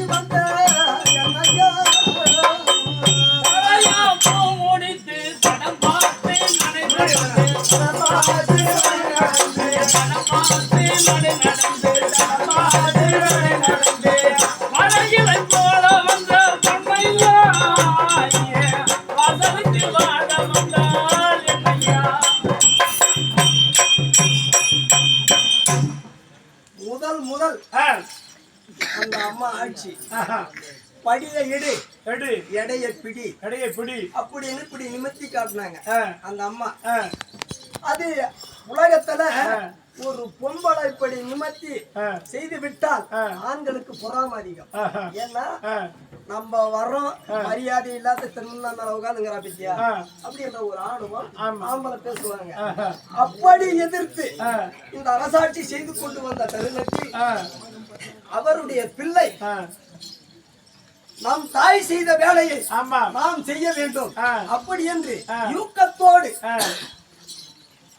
வந்த அந்த அம்மா ஆட்சி. படியில எடு. எடு. எடைய பிடி. எடைய பிடி. அப்படின்னு இப்படி நிமித்தி காட்டினாங்க. அந்த அம்மா. அது உலகத்துல ஒரு பொம்பளை இப்படி நிமித்தி செய்து விட்டால் ஆண்களுக்கு பொறாம அதிகம். ஏன்னா நம்ம வர்றோம் மரியாதை இல்லாத திருமணம் உட்காந்துங்கிறா பிச்சியா அப்படின்ற ஒரு ஆணவம் ஆம்பளை பேசுவாங்க. அப்படி எதிர்த்து இந்த அரசாட்சி செய்து கொண்டு வந்த தருணத்தில் அவருடைய பிள்ளை நாம் தாய் செய்த வேலையை நாம் செய்ய வேண்டும். அப்படி என்று யூக்கத்தோடு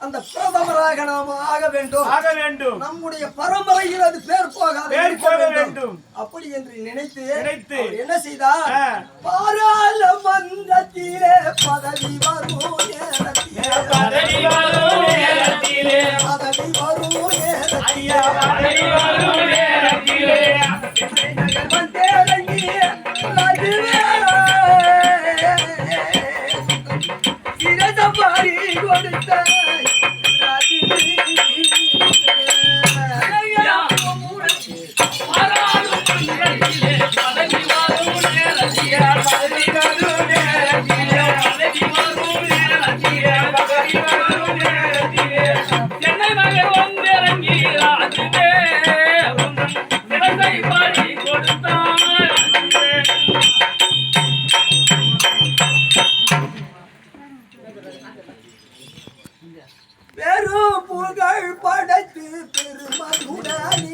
அந்த பிரதமராக நாம் ஆக வேண்டும். ஆக வேண்டும். நம்முடைய பரம்பரையில் அது பேர் பேர் போக வேண்டும். அப்படி என்று நினைத்து நினைத்து. என்ன செய்தார்? பாராளுமன்றத்திலே பதவி வரும். பெரும் புகழ் படைத்து பெருமையுடனே